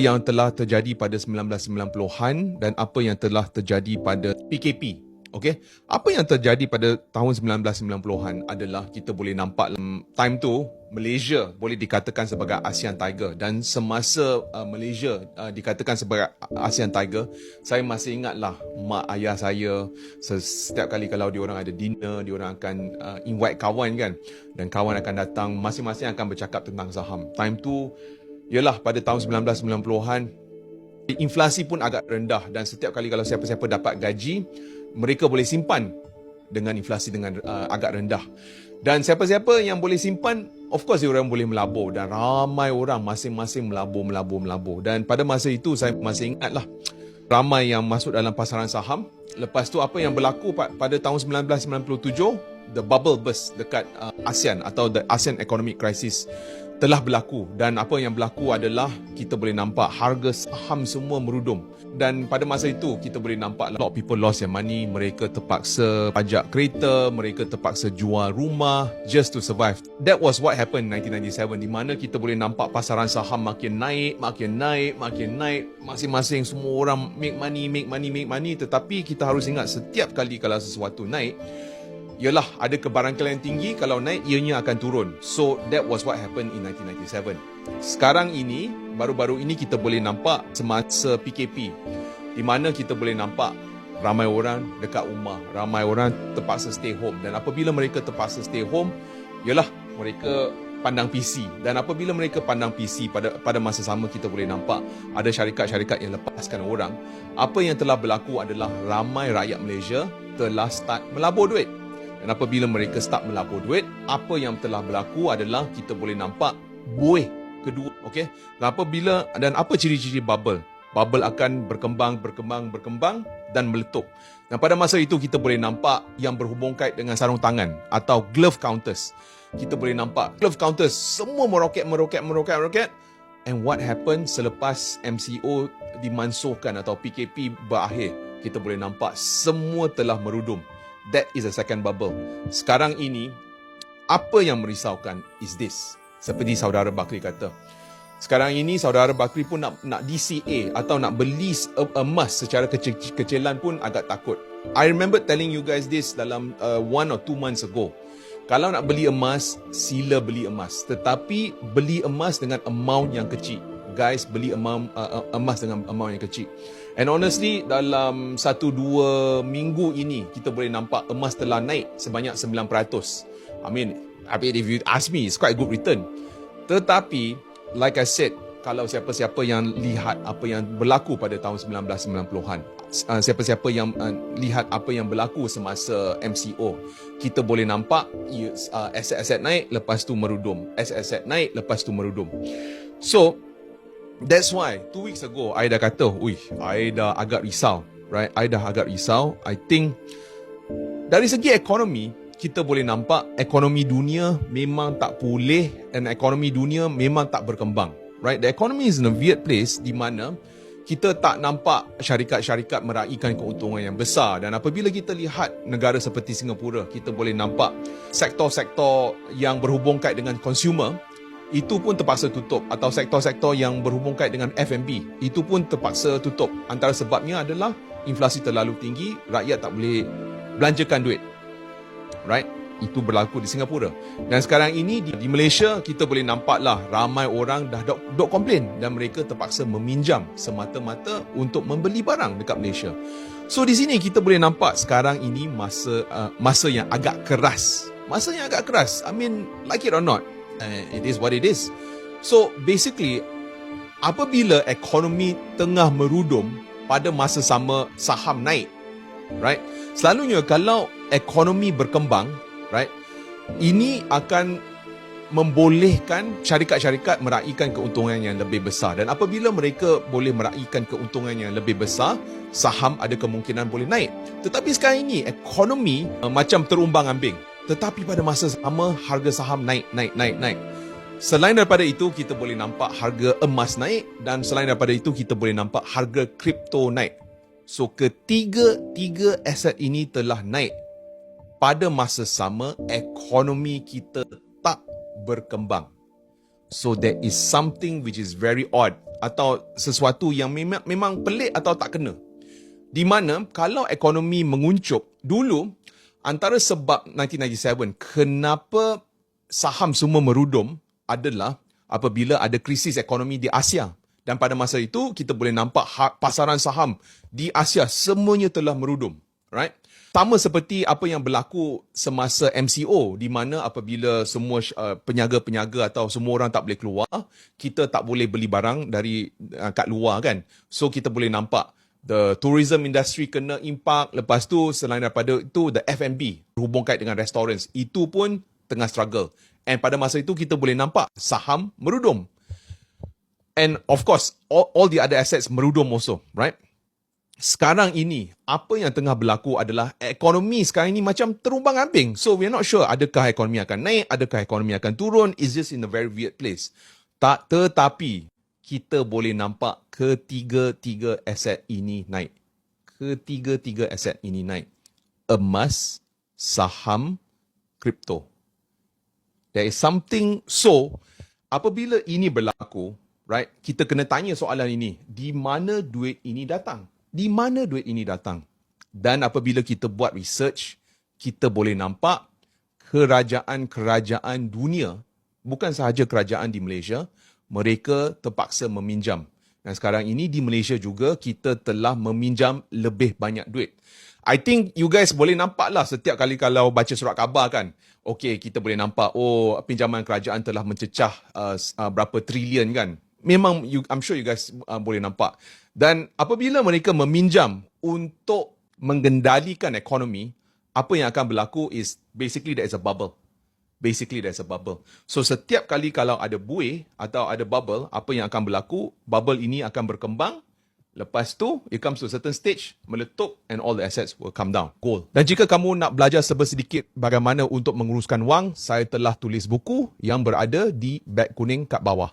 yang telah terjadi pada 1990-an dan apa yang telah terjadi pada PKP. Okey, apa yang terjadi pada tahun 1990-an adalah kita boleh nampak time tu Malaysia boleh dikatakan sebagai ASEAN Tiger dan semasa uh, Malaysia uh, dikatakan sebagai ASEAN Tiger, saya masih ingatlah mak ayah saya setiap kali kalau diorang ada dinner, diorang akan uh, invite kawan kan dan kawan akan datang masing-masing akan bercakap tentang saham. Time tu ialah pada tahun 1990-an inflasi pun agak rendah dan setiap kali kalau siapa-siapa dapat gaji mereka boleh simpan dengan inflasi dengan uh, agak rendah. Dan siapa-siapa yang boleh simpan, of course orang boleh melabur dan ramai orang masing-masing melabur, melabur, melabur. Dan pada masa itu saya masih ingatlah ramai yang masuk dalam pasaran saham. Lepas tu apa yang berlaku pada tahun 1997, the bubble burst dekat uh, ASEAN atau the ASEAN economic crisis telah berlaku dan apa yang berlaku adalah kita boleh nampak harga saham semua merudum. Dan pada masa itu kita boleh nampak a lot of people lost their money. Mereka terpaksa pajak kereta mereka terpaksa jual rumah just to survive. That was what happened in 1997 di mana kita boleh nampak pasaran saham makin naik makin naik makin naik. Masing-masing semua orang make money make money make money. Tetapi kita harus ingat setiap kali kalau sesuatu naik ialah ada kebarangkalian tinggi kalau naik ianya akan turun. So that was what happened in 1997. Sekarang ini baru-baru ini kita boleh nampak semasa PKP di mana kita boleh nampak ramai orang dekat rumah, ramai orang terpaksa stay home dan apabila mereka terpaksa stay home ialah mereka pandang PC dan apabila mereka pandang PC pada pada masa sama kita boleh nampak ada syarikat-syarikat yang lepaskan orang apa yang telah berlaku adalah ramai rakyat Malaysia telah start melabur duit dan apabila mereka start melapor duit, apa yang telah berlaku adalah kita boleh nampak buih kedua. Okay? Dan apabila dan apa ciri-ciri bubble? Bubble akan berkembang, berkembang, berkembang dan meletup. Dan pada masa itu kita boleh nampak yang berhubung kait dengan sarung tangan atau glove counters. Kita boleh nampak glove counters semua meroket, meroket, meroket, meroket. And what happened selepas MCO dimansuhkan atau PKP berakhir? Kita boleh nampak semua telah merudum. That is a second bubble. Sekarang ini, apa yang merisaukan is this. Seperti saudara Bakri kata. Sekarang ini saudara Bakri pun nak nak DCA atau nak beli emas secara kecil-kecilan pun agak takut. I remember telling you guys this dalam uh, one or two months ago. Kalau nak beli emas, sila beli emas. Tetapi beli emas dengan amount yang kecil. Guys, beli amount, uh, uh emas dengan amount yang kecil. And honestly dalam satu dua minggu ini kita boleh nampak emas telah naik sebanyak 9%. I mean, I mean if you ask me, it's quite a good return. Tetapi, like I said, kalau siapa-siapa yang lihat apa yang berlaku pada tahun 1990-an, uh, siapa-siapa yang uh, lihat apa yang berlaku semasa MCO, kita boleh nampak uh, aset-aset naik lepas tu merudum. Aset-aset naik lepas tu merudum. So, That's why two weeks ago I dah kata, ui, I dah agak risau, right? I dah agak risau. I think dari segi ekonomi kita boleh nampak ekonomi dunia memang tak pulih dan ekonomi dunia memang tak berkembang, right? The economy is in a weird place di mana kita tak nampak syarikat-syarikat meraihkan keuntungan yang besar dan apabila kita lihat negara seperti Singapura kita boleh nampak sektor-sektor yang berhubung kait dengan consumer itu pun terpaksa tutup atau sektor-sektor yang berhubung kait dengan F&B itu pun terpaksa tutup. Antara sebabnya adalah inflasi terlalu tinggi rakyat tak boleh belanjakan duit. Right itu berlaku di Singapura. Dan sekarang ini di, di Malaysia kita boleh nampaklah ramai orang dah dok, dok komplain dan mereka terpaksa meminjam semata-mata untuk membeli barang dekat Malaysia. So di sini kita boleh nampak sekarang ini masa uh, masa yang agak keras. Masa yang agak keras I mean like it or not uh, it is what it is. So basically, apabila ekonomi tengah merudum pada masa sama saham naik, right? Selalunya kalau ekonomi berkembang, right? Ini akan membolehkan syarikat-syarikat meraihkan keuntungan yang lebih besar dan apabila mereka boleh meraihkan keuntungan yang lebih besar saham ada kemungkinan boleh naik tetapi sekarang ini ekonomi uh, macam terumbang-ambing tetapi pada masa sama harga saham naik naik naik naik. Selain daripada itu kita boleh nampak harga emas naik dan selain daripada itu kita boleh nampak harga kripto naik. So ketiga tiga aset ini telah naik. Pada masa sama ekonomi kita tak berkembang. So there is something which is very odd atau sesuatu yang memang memang pelik atau tak kena. Di mana kalau ekonomi menguncup dulu antara sebab 1997 kenapa saham semua merudum adalah apabila ada krisis ekonomi di Asia. Dan pada masa itu kita boleh nampak ha- pasaran saham di Asia semuanya telah merudum, right? Sama seperti apa yang berlaku semasa MCO di mana apabila semua uh, peniaga-peniaga atau semua orang tak boleh keluar, kita tak boleh beli barang dari uh, kat luar kan. So kita boleh nampak the tourism industry kena impak, lepas tu selain daripada itu the F&B hubung kait dengan restaurants, itu pun tengah struggle. And pada masa itu kita boleh nampak saham merudum. And of course, all, all the other assets merudum also, right? sekarang ini apa yang tengah berlaku adalah ekonomi sekarang ini macam terumbang ambing. So we are not sure adakah ekonomi akan naik, adakah ekonomi akan turun, is just in a very weird place. Tak tetapi kita boleh nampak ketiga-tiga aset ini naik. Ketiga-tiga aset ini naik. Emas, saham, kripto. There is something so apabila ini berlaku, right? Kita kena tanya soalan ini, di mana duit ini datang? di mana duit ini datang. Dan apabila kita buat research, kita boleh nampak kerajaan-kerajaan dunia, bukan sahaja kerajaan di Malaysia, mereka terpaksa meminjam. Dan sekarang ini di Malaysia juga kita telah meminjam lebih banyak duit. I think you guys boleh nampak lah setiap kali kalau baca surat khabar kan. Okay, kita boleh nampak, oh pinjaman kerajaan telah mencecah uh, uh, berapa trilion kan memang you, I'm sure you guys uh, boleh nampak. Dan apabila mereka meminjam untuk mengendalikan ekonomi, apa yang akan berlaku is basically there is a bubble. Basically there's a bubble. So setiap kali kalau ada buih atau ada bubble, apa yang akan berlaku, bubble ini akan berkembang. Lepas tu, it comes to a certain stage, meletup and all the assets will come down. Goal. Dan jika kamu nak belajar sedikit bagaimana untuk menguruskan wang, saya telah tulis buku yang berada di beg kuning kat bawah.